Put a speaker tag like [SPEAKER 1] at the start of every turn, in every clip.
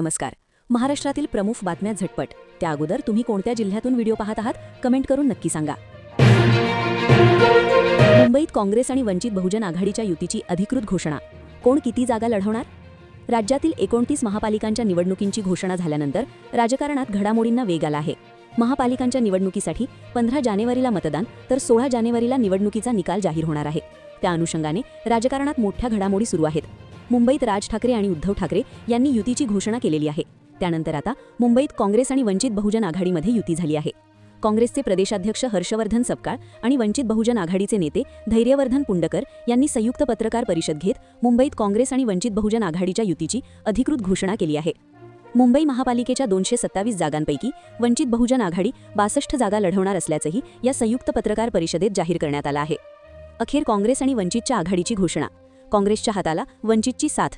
[SPEAKER 1] नमस्कार. महाराष्ट्रातील प्रमुख बातम्या झटपट. त्या अगोदर तुम्ही कोणत्या जिल्ह्यातून व्हिडिओ पाहत आहात? कमेंट करून नक्की सांगा. मुंबईत काँग्रेस आणि वंचित बहुजन आघाडीच्या युतीची अधिकृत घोषणा. कोण किती जागा लढवणार? राज्यातील एकोणतीस महापालिकांच्या निवडणुकींची घोषणा झाल्यानंतर राजकारणात घडामोडींना वेग आला आहे. महापालिकांच्या निवडणुकीसाठी पंधरा जानेवारीला मतदान तर सोळा जानेवारीला निवडणुकीचा निकाल जाहीर होणार आहे. त्या अनुषंगाने राजकारणात मोठ्या घडामोडी सुरू आहेत. मुंबईत राज ठाकरे आणि उद्धव ठाकरे यांनी युतीची घोषणा केलेली आहे. त्यानंतर आता मुंबईत काँग्रेस आणि वंचित बहुजन आघाडीमध्ये युती झाली आहे. काँग्रेसचे प्रदेशाध्यक्ष हर्षवर्धन सपकाळ आणि वंचित बहुजन आघाडीचे नेते धैर्यवर्धन पुंडकर यांनी संयुक्त पत्रकार परिषद घेत मुंबईत काँग्रेस आणि वंचित बहुजन आघाडीच्या युतीची अधिकृत घोषणा केली आहे. मुंबई महापालिकेच्या दोनशे सत्तावीस जागांपैकी वंचित बहुजन आघाडी बासष्ट जागा लढवणार असल्याचंही या संयुक्त पत्रकार परिषदेत जाहीर करण्यात आलं आहे. अखेर काँग्रेस आणि वंचितच्या आघाडीची घोषणा काँग्रेसच्या हाताला वंचितची साथ.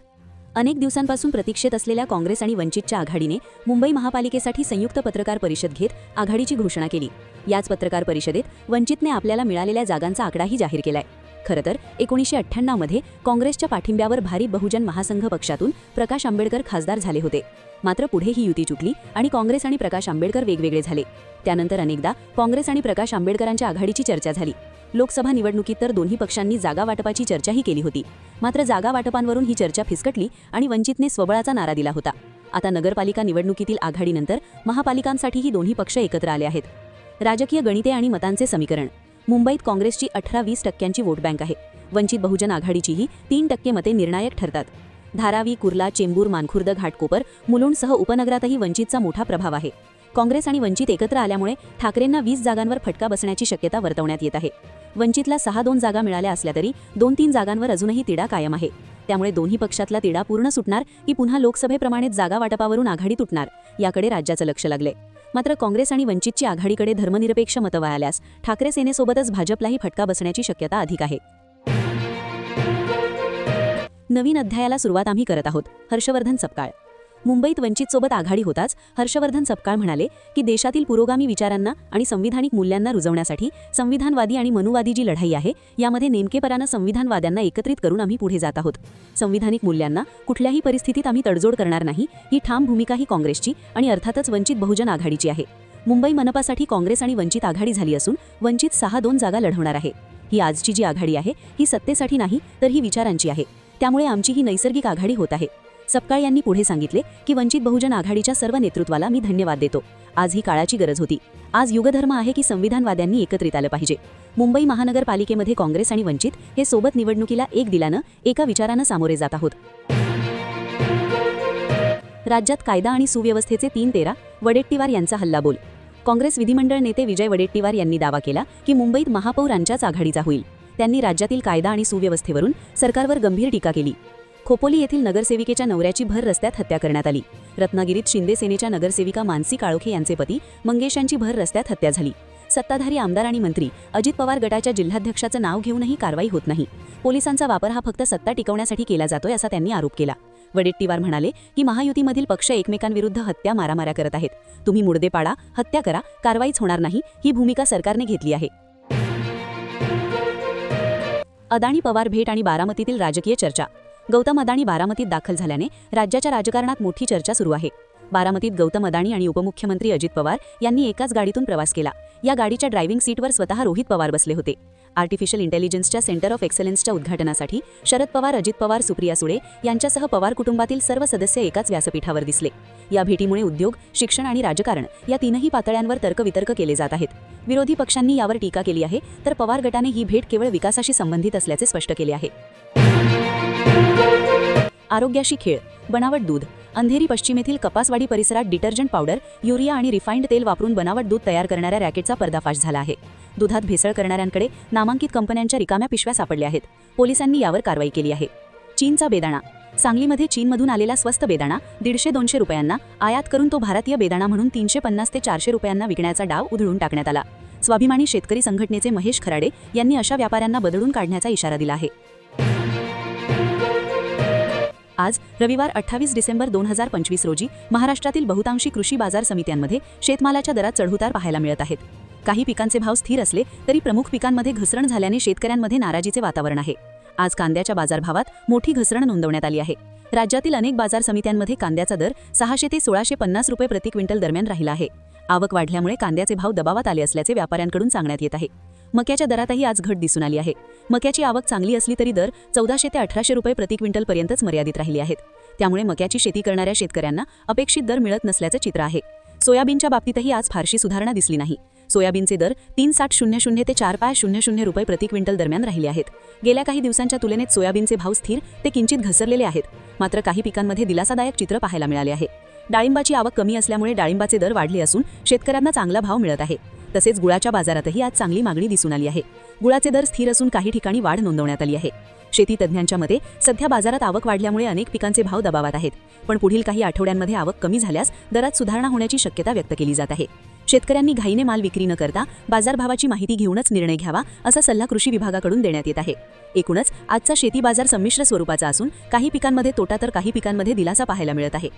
[SPEAKER 1] अनेक दिवसांपासून प्रतीक्षेत असलेल्या काँग्रेस आणि वंचितच्या आघाडीने मुंबई महापालिकेसाठी संयुक्त पत्रकार परिषद घेत आघाडीची घोषणा केली. याच पत्रकार परिषदेत वंचितने आपल्याला मिळालेल्या जागांचा आकडाही जाहीर केलाय. खरं तर एकोणीसशे अठ्ठ्याण्णवमध्ये काँग्रेसच्या पाठिंब्यावर भारी बहुजन महासंघ पक्षातून प्रकाश आंबेडकर खासदार झाले होते. मात्र पुढे ही युती चुकली आणि काँग्रेस आणि प्रकाश आंबेडकर वेगवेगळे झाले. त्यानंतर अनेकदा काँग्रेस आणि प्रकाश आंबेडकरांच्या आघाडीची चर्चा झाली. लोकसभा निवडणुकीत तर दोन्ही पक्षांनी जागा वाटपाची चर्चाही केली होती. मात्र जागा वाटपांवरून ही चर्चा फिसकटली आणि वंचितने स्वबळाचा नारा दिला होता. आता नगरपालिका निवडणुकीतील आघाडीनंतर महापालिकांसाठीही दोन्ही पक्ष एकत्र आले आहेत. राजकीय गणिते आणि मतांचे समीकरण. मुंबईत काँग्रेसची अठरा वीस टक्क्यांची वोट बँक आहे. वंचित बहुजन आघाडीचीही तीन टक्के मते निर्णायक ठरतात. धारावी कुर्ला चेंबूर मानखुर्द घाटकोपर मुलुंडसह उपनगरातही वंचितचा मोठा प्रभाव आहे. काँग्रेस आणि वंचित एकत्र आल्यामुळे ठाकरेंना वीस जागांवर फटका बसण्याची शक्यता वर्तवण्यात येत आहे. वंचितला सहा दोन जागा मिळाल्या असल्या तरी दोन तीन जागांवर अजूनही तिढा कायम आहे. त्यामुळे दोन्ही पक्षातला तिढा पूर्ण सुटणार की पुन्हा लोकसभेप्रमाणेच जागा वाटपावरून आघाडी तुटणार याकडे राज्याचं लक्ष लागले. मात्र काँग्रेस आणि वंचितची आघाडीकडे धर्मनिरपेक्ष मतं वळाल्यास ठाकरे सेनेसोबतच भाजपलाही फटका बसण्याची शक्यता अधिक आहे. नवीन अध्यायाला सुरुवात आम्ही करत आहोत. हर्षवर्धन सपकाळ. मुंबईत वंचितसोबत आघाडी होताच हर्षवर्धन सपकाळ म्हणाले की देशातील पुरोगामी विचारांना आणि संविधानिक मूल्यांना रुजवण्यासाठी संविधानवादी आणि मनुवादी जी लढाई आहे यामध्ये नेमकेपणानं संविधानवाद्यांना एकत्रित करून आम्ही पुढे जात आहोत. संविधानिक मूल्यांना कुठल्याही परिस्थितीत आम्ही तडजोड करणार नाही ही ठाम भूमिका ही काँग्रेसची आणि अर्थातच वंचित बहुजन आघाडीची आहे. मुंबई मनपासाठी काँग्रेस आणि वंचित आघाडी झाली असून वंचित सहा दोन जागा लढवणार आहे. ही आजची जी आघाडी आहे ही सत्तेसाठी नाही तर ही विचारांची आहे. त्यामुळे आमची ही नैसर्गिक आघाडी होत आहे. सपकाळ यांनी पुढे सांगितले की वंचित बहुजन आघाडीच्या सर्व नेतृत्वाला मी धन्यवाद देतो. आज ही काळाची गरज होती. आज युगधर्म आहे की संविधानवाद्यांनी एकत्रित आलं पाहिजे. मुंबई महानगरपालिकेमध्ये काँग्रेस आणि वंचित हे सोबत निवडणुकीला एक दिल्यानं एका विचारानं सामोरे जात आहोत. राज्यात कायदा आणि सुव्यवस्थेचे तीन तेरा वडेट्टीवार यांचा हल्लाबोल. काँग्रेस विधिमंडळ नेते विजय वडेट्टीवार यांनी दावा केला की मुंबईत महापौरांच्याच आघाडीचा होईल. त्यांनी राज्यातील कायदा आणि सुव्यवस्थेवरून सरकारवर गंभीर टीका केली. खोपोली येथील नगरसेविकेच्या नवऱ्याची भर रस्त्यात हत्या करण्यात आली. रत्नागिरीत शिंदे सेनेच्या नगरसेविका मानसी काळोखे यांचे पती मंगेश यांची भर रस्त्यात हत्या झाली. सत्ताधारी आमदार आणि मंत्री अजित पवार गटाच्या जिल्हाध्यक्षाचं नाव घेऊनही कारवाई होत नाही. पोलिसांचा वापर हा फक्त सत्ता टिकवण्यासाठी केला जातोय असा त्यांनी आरोप केला. वडेट्टीवार म्हणाले की महायुतीमधील पक्ष एकमेकांविरुद्ध हत्या मारामाऱ्या करत आहेत. तुम्ही मुडदे पाडा हत्या करा कारवाईच होणार नाही ही भूमिका सरकारने घेतली आहे. अदाणी पवार भेट आणि बारामतीतील राजकीय चर्चा. गौतम अदाणी बारामतीत दाखल झाल्याने राज्याच्या राजकारणात मोठी चर्चा सुरू आहे. बारामतीत गौतम अदाणी आणि उपमुख्यमंत्री अजित पवार यांनी एकाच गाडीतून प्रवास केला. या गाडीच्या ड्रायव्हिंग सीटवर स्वतः रोहित पवार बसले होते. आर्टिफिशियल इंटेलिजन्सच्या सेंटर ऑफ एक्सलन्सच्या उद्घाटनासाठी शरद पवार अजित पवार सुप्रिया सुळे यांच्यासह पवार कुटुंबातील सर्व सदस्य एकाच व्यासपीठावर दिसले. या भेटीमुळे उद्योग शिक्षण आणि राजकारण या तीनही पातळ्यांवर तर्कवितर्क केले जात आहेत. विरोधी पक्षांनी यावर टीका केली आहे तर पवार गटाने ही भेट केवळ विकासाशी संबंधित असल्याचे स्पष्ट केले आहे. आरोग्याशी खेळ बनावट दूध अंधेरी पश्चिम येथील कपासवाडी परिसरात डिटर्जंट पावडर युरिया आणि रिफाईंड तेल वापरून बनावट दूध तयार करणाऱ्या रॅकेटचा पर्दाफाश झाला आहे. दुधात भेसळ करणाऱ्यांकडे नामांकित कंपन्यांच्या रिकाम्या पिशव्या सापडल्या आहेत. पोलिसांनी यावर कारवाई केली आहे. चीनचा बेदाणा सांगलीमध्ये चीनमधून आलेला स्वस्त बेदाणा दीडशे दोनशे रुपयांना आयात करून तो भारतीय बेदाणा म्हणून तीनशे पन्नास ते चारशे रुपयांना विकण्याचा डाव उधळून टाकण्यात आला. स्वाभिमानी शेतकरी संघटनेचे महेश खराडे यांनी अशा व्यापाऱ्यांना बदलून काढण्याचा इशारा दिला आहे. आज रविवार अठ्ठावीस डिसेंबर दोन हजार पंचवीस रोजी महाराष्ट्रातील बहुतांशी कृषी बाजार समित्यांमध्ये शेतमालाच्या दरात चढउतार पाहायला मिळत आहेत. काही पिकांचे भाव स्थिर असले तरी प्रमुख पिकांमध्ये घसरण झाल्याने शेतकऱ्यांमध्ये नाराजीचे वातावरण आहे. आज कांद्याच्या बाजारभावात मोठी घसरण नोंदवण्यात आली आहे. राज्यातील अनेक बाजार समित्यांमध्ये कांद्याचा दर सहाशे ते सोळाशे पन्नास रुपये प्रति क्विंटल दरम्यान राहिला आहे. आवक वाढल्यामुळे कांद्याचे भाव दबावात आले असल्याचे व्यापाऱ्यांकडून सांगण्यात येत आहे. मक्याच्या दरातही आज घट दिसून आली आहे. मक्याची आवक चांगली असली तरी दर चौदाशे ते अठराशे रुपये प्रति क्विंटल पर्यंतच मर्यादित राहिली आहेत. त्यामुळे मक्याची शेती करणाऱ्या शेतकऱ्यांना अपेक्षित दर मिळत नसल्याचं चित्र आहे. सोयाबीनच्या बाबतीतही आज फारशी सुधारणा दिसली नाही. सोयाबीनचे दर तीन साठ शून्य शून्य ते चार पाय शून्य शून्य रुपये प्रति क्विंटल दरम्यान राहिले आहेत. गेल्या काही दिवसांच्या तुलनेत सोयाबीनचे भाव स्थिर ते किंचित घसरलेले आहेत. मात्र काही पिकांमध्ये दिलासादायक चित्र पाहायला मिळाले आहे. डाळिंबाची आवक कमी असल्यामुळे डाळिंबाचे दर वाढले असून शेतकऱ्यांना चांगला भाव मिळत आहे. तसेच गुळाच्या बाजारातही आज चांगली मागणी दिसून आली आहे. गुळाचे दर स्थिर असून काही ठिकाणी वाढ नोंदवण्यात आली आहे. शेती तज्ज्ञांच्या मते सध्या बाजारात आवक वाढल्यामुळे अनेक पिकांचे भाव दबावात आहेत. पण पुढील काही आठवड्यांमध्ये आवक कमी झाल्यास दरात सुधारणा होण्याची शक्यता व्यक्त केली जात आहे. शेतकऱ्यांनी घाईने माल विक्री न करता बाजारभावाची माहिती घेऊनच निर्णय घ्यावा असा सल्ला कृषी विभागाकडून देण्यात येत आहे. एकूणच आजचा शेती बाजार संमिश्र स्वरूपाचा असून काही पिकांमध्ये तोटा तर काही पिकांमध्ये दिलासा पाहायला मिळत आहे.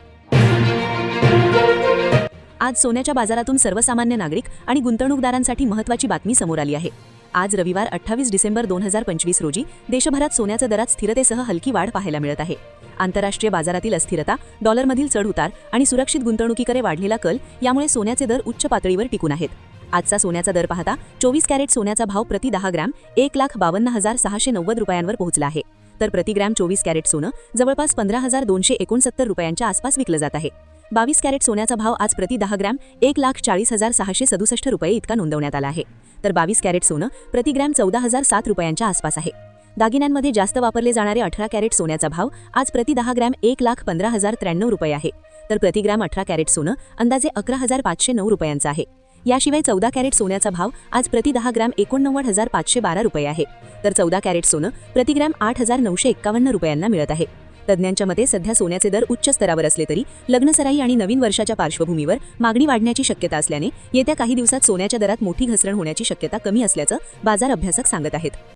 [SPEAKER 1] आज सोन्याच्या बाजारातून सर्वसामान्य नागरिक आणि गुंतवणूकदारांसाठी महत्त्वाची बातमी समोर आली आहे. आज रविवार अठ्ठावीस डिसेंबर दोन हजार पंचवीस रोजी देशभरात सोन्याच्या दरात स्थिरतेसह हलकी वाढ पाहायला मिळत आहे. आंतरराष्ट्रीय बाजारातील अस्थिरता डॉलरमधील चढउतार आणि सुरक्षित गुंतवणुकीकडे वाढलेला कल यामुळे सोन्याचे दर उच्च पातळीवर टिकून आहेत. आजचा सोन्याचा दर पाहता चोवीस कॅरेट सोन्याचा भाव प्रति दहा ग्रॅम एक लाख बावन्न हजार सहाशे नव्वद रुपयांवर पोहोचला आहे. तर प्रति ग्रॅम चोवीस कॅरेट सोनं जवळपास पंधरा हजार दोनशे एकोणसत्तर रुपयांच्या आसपास विकलं जात आहे. बावीस कॅरेट सोन्याचा भाव आज प्रति दहा ग्रॅम एक लाख चाळीस हजार सहाशे सदुसष्ट रुपये इतका नोंदवण्यात आला आहे. तर बावीस कॅरेट सोनं प्रति ग्रॅम चौदा हजार सात रुपयांच्या आसपास आहे. दागिन्यांमध्ये जास्त वापरले जाणारे अठरा कॅरेट सोन्याचा भाव आज प्रति दहा ग्रॅम एक लाख पंधरा हजार त्र्याण्णव रुपये आहे. तर प्रति ग्रॅम अठरा कॅरेट सोनं अंदाजे अकरा हजार पाचशे नऊ रुपयांचा आहे. याशिवाय चौदा कॅरेट सोन्याचा भाव आज प्रति दहा ग्रॅम एकोणनव्वद हजार पाचशे बारा रुपये आहे. तर चौदा कॅरेट सोनं प्रति ग्रॅम आठ हजार नऊशे एक्कावन्न रुपयांना मिळत आहे. तज्ज्ञांच्या मते सध्या सोन्याचे दर उच्च स्तरावर असले तरी लग्नसराई आणि नवीन वर्षाच्या पार्श्वभूमीवर मागणी वाढण्याची शक्यता असल्याने येत्या काही दिवसात सोन्याच्या दरात मोठी घसरण होण्याची शक्यता कमी असल्याचं बाजार अभ्यासक सांगत आहेत.